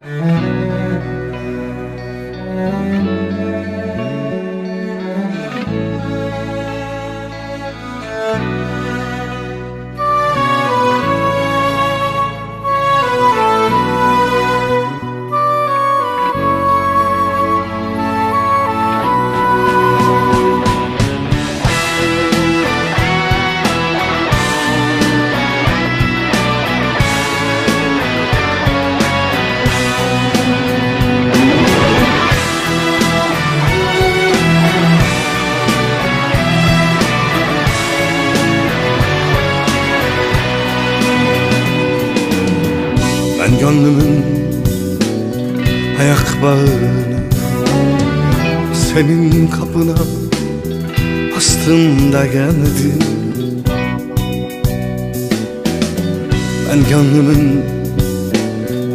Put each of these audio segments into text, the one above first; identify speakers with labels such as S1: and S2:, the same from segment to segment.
S1: Ben gönlümün ayak bağını Senin kapına bastım da geldim Ben gönlümün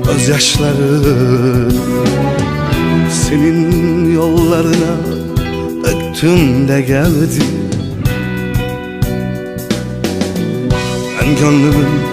S1: gözyaşlarını Senin yollarına döktüm de geldim Ben gönlümün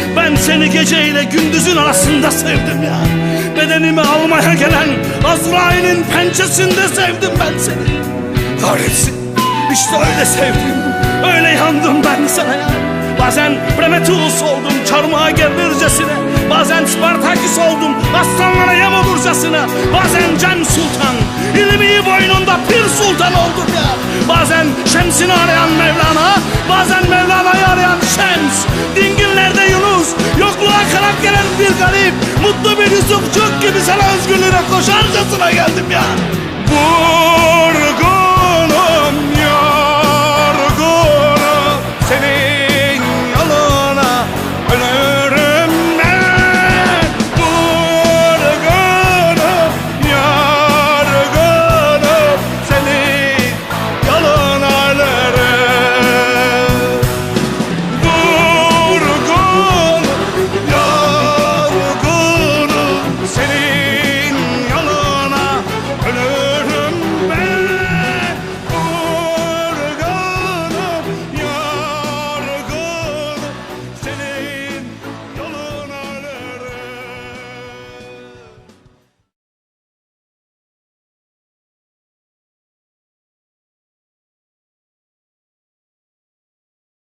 S1: ben seni geceyle gündüzün arasında sevdim ya. Bedenimi almaya gelen Azrail'in pençesinde sevdim ben seni. Kahretsin. İşte öyle sevdim. Öyle yandım ben sana ya. Bazen Prometheus oldum çarmıha gerilircesine Bazen Spartaküs oldum aslanlara yem olurcasına Bazen Cem Sultan ilmi boynunda Pir Sultan oldum ya. Bazen Şems'ini arayan Mevlana Bazen garip. Mutlu bir Yusufçuk gibi sana özgürlüğüne koşarcasına geldim ya. Vurgun